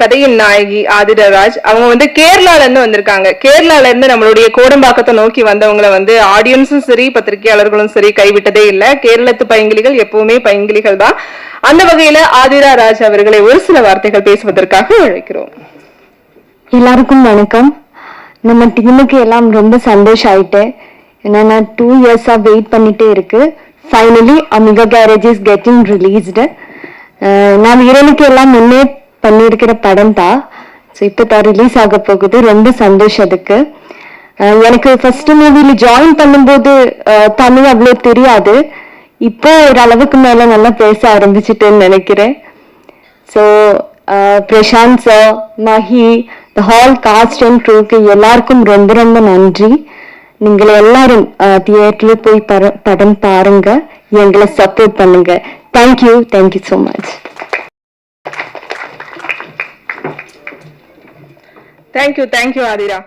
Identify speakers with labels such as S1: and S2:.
S1: கதையின் நாயகி ஆதிரராஜ். அவங்க வந்து கேரளால இருந்து வந்திருக்காங்க. கேரளால இருந்து நம்மளுடைய கோடம்பாக்கத்தை நோக்கி வந்தவங்கள வந்து ஆடியன்ஸும் சரி பத்திரிகையாளர்களும் சரி கைவிட்டதே இல்ல. கேரளத்து பைங்கிலிகள் எப்பவுமே பைங்கிலிகள் தான். அந்த வகையில ஆதிரா ராஜ் அவர்களை ஒரு சில வார்த்தைகள் பேசுவதற்காக அழைக்கிறோம்.
S2: எல்லாருக்கும் வணக்கம். நம்ம டீமுக்கு எல்லாம் ரொம்ப சந்தோஷம் ஆயிட்டு ஏன்னா டூ இயர்ஸா வெயிட் பண்ணிட்டே இருக்கு. Finally Amigo garage is getting released நான் வீரனுக்கு எல்லாம் முன்னே பண்ணியிருக்கிற படம் தான் ஸோ இப்போ தான் ரிலீஸ் ஆக போகுது. ரொம்ப சந்தோஷம் அதுக்கு. எனக்கு ஃபர்ஸ்ட் மூவியில் ஜாயின் பண்ணும்போது தமிழ் அவ்வளோ தெரியாது. இப்போ ஓரளவுக்கு மேலே நல்லா பேச ஆரம்பிச்சிட்டேன்னு நினைக்கிறேன். So Prashanth sir Mahi the whole cast and க்ரூக்கு எல்லாருக்கும் ரொம்ப ரொம்ப நன்றி. நீங்கள் எல்லாரும் தியேட்டர்ல போய் பர படம் பாருங்க. எங்களை சப்போர்ட் பண்ணுங்க. Thank you thank you so much
S1: thank you thank you Aathira